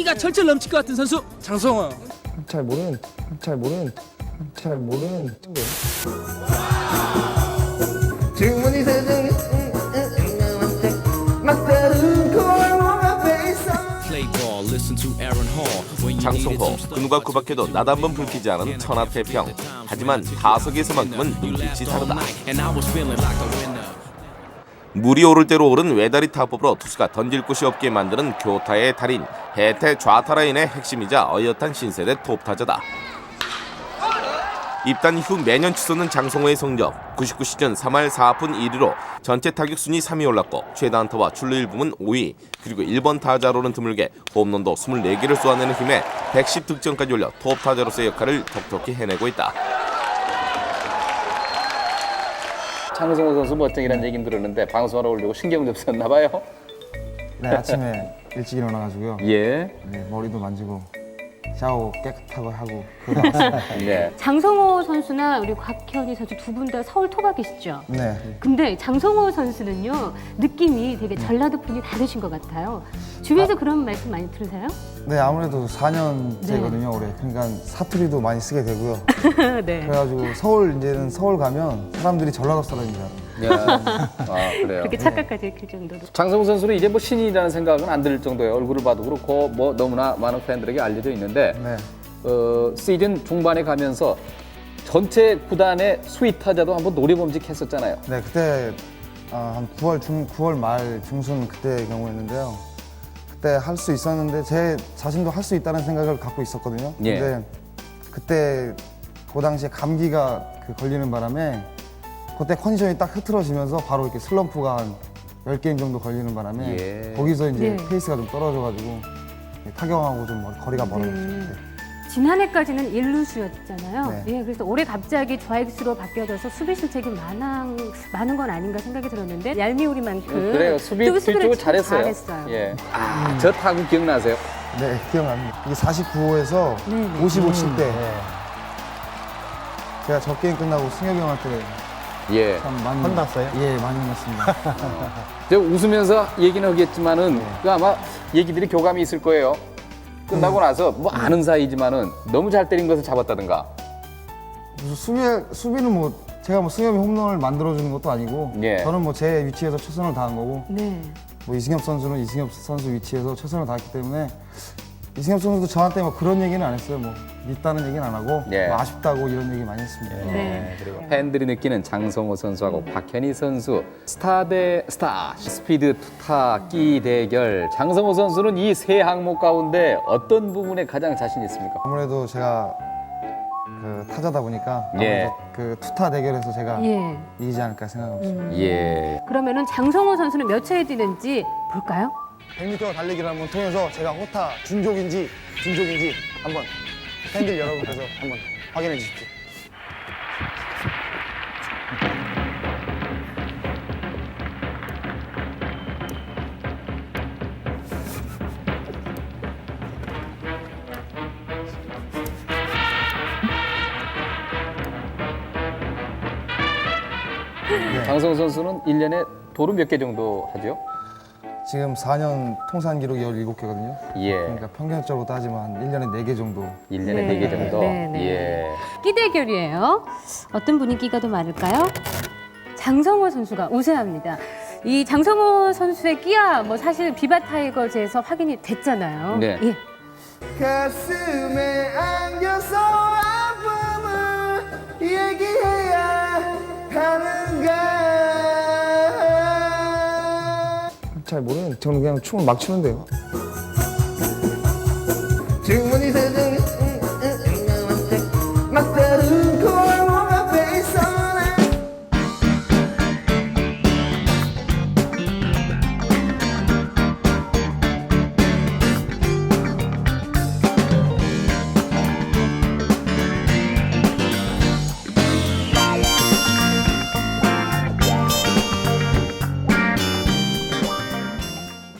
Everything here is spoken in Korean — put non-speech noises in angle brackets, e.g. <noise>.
끼가 철철 넘칠 것 같은 선수 장성호. 잘 모르는 잘 모르는 잘 모르는 친구. 주문이 세상에 막다른 장성호 그 누가 그 밖에도 나단번 불키지 않은 천하태평. 하지만 타석에서만큼은 눈빛이 다르다 물이 오를 대로 오른 외다리 타법으로 투수가 던질 곳이 없게 만드는 교타의 달인 해태 좌타 라인의 핵심이자 어엿한 신세대 톱타자다 입단 이후 매년 치솟는 장성호의 성적 99 시즌 3할 4푼 1위로 전체 타격 순위 3위 올랐고 최다 안타와 출루율 부문 5위 그리고 1번 타자로는 드물게 홈런도 24개를 쏘아내는 힘에 110 득점까지 올려 톱 타자로서의 역할을 톡톡히 해내고 있다. 장성호 선수 멋쟁이라는 얘기 들었는데 방송하러 오려고 신경 좀 썼나 봐요. 네 아침에 일찍 일어나가지고요. 예. 네, 머리도 만지고 샤워 깨끗하고 하고 <laughs> 왔습니다. 네. 장성호 선수나 우리 곽현희 선수 두 분 다 서울 토박이시죠? 네. 근데 장성호 선수는요 느낌이 되게 전라도 분이 다르신 것 같아요. 주위에서 그런 말씀 많이 들으세요? 네 아무래도 4년째거든요 올해. 그러니까 사투리도 많이 쓰게 되고요. <laughs> 네. 그래가지고 서울 이제는 서울 가면 사람들이 전라도 사람이잖아요. 예. 아 그래요. 그렇게 착각까지 할 정도로. 장성호 선수는 이제 뭐 신인이라는 생각은 안 들 정도예요. 얼굴을 봐도 그렇고 뭐 너무나 많은 팬들에게 알려져 있는데 네. 어, 시즌 중반에 가면서 전체 구단의 수위 타자도 한번 노려봄직했었잖아요. 네 그때 아, 한 9월 중 9월 말 중순 그때 경우였는데요. 그때 할 수 있었는데 제 자신도 할 수 있다는 생각을 갖고 있었거든요. 예. 근데 그때 그 당시에 감기가 그 걸리는 바람에 그때 컨디션이 딱 흐트러지면서 바로 이렇게 슬럼프가 한 10게임 정도 걸리는 바람에 예. 거기서 이제 네. 페이스가 좀 떨어져가지고 타격하고 좀 멀- 거리가 멀어졌어요. 네. 지난해까지는 일루수였잖아요. 네. 예, 그래서 올해 갑자기 좌익수로 바뀌어져서 수비 실책이 많은, 많은 건 아닌가 생각이 들었는데 얄미우리만큼 그래요. 수비 수비를 뒤쪽을 참 잘했어요. 잘했어요. 예. 아, 저 타구 기억나세요? 네, 기억납니다. 이게 49호에서 네, 네. 55칠 때 제가 저 게임 끝나고 승혁이 형한테 예. 참 많이 혼났어요? 예, 많이 혼났습니다. <laughs> 제가 웃으면서 얘기는 하겠지만은 그 아마 얘기들이 교감이 있을 거예요. 끝나고 나서 뭐 아는 사이지만은 너무 잘 때린 것을 잡았다든가. 무슨 수비 수비는 뭐 제가 뭐 승엽이 홈런을 만들어 주는 것도 아니고 예. 저는 뭐 제 위치에서 최선을 다한 거고 네. 뭐 이승엽 선수는 이승엽 선수 위치에서 최선을 다했기 때문에 이승엽 선수도 저한테 뭐 그런 얘기는 안 했어요. 뭐 믿다는 얘기는 안 하고 예. 뭐 아쉽다고 이런 얘기 많이 했습니다. 네. 그리고 팬들이 느끼는 장성호 선수하고 박현희 선수 스타 대 스타 스피드 투타 끼 대결 장성호 선수는 이 세 항목 가운데 어떤 부분에 가장 자신 있습니까? 아무래도 제가 그 타자다 보니까 예. 아무래도 그 투타 대결에서 제가 예. 이기지 않을까 생각하고 있습니다. 예. 그러면은 장성호 선수는 몇 차에 뛰는지 볼까요? 100m 달리기를 한번 통해서 제가 호타 준족인지 준족인지 한번 팬들 여러분께서 한번 확인해 주십시오. 장성호 선수는 일년에 도루 몇 개 정도 하죠? 지금 4년 통산 기록이 17개거든요. 예. 그러니까 평균적으로 따지면 한 1년에 4개 정도. 일년에 네. 네 개 정도. 네, 네. 예. 끼 대결이에요. 어떤 분위기가 더 많을까요? 장성호 선수가 우세합니다. 이 장성호 선수의 끼야 뭐 사실 비바 타이거즈에서 확인이 됐잖아요. 네. 예. 가슴에 안겨서 잘 모르는 저는 그냥 춤을 막 추는데요. 세상에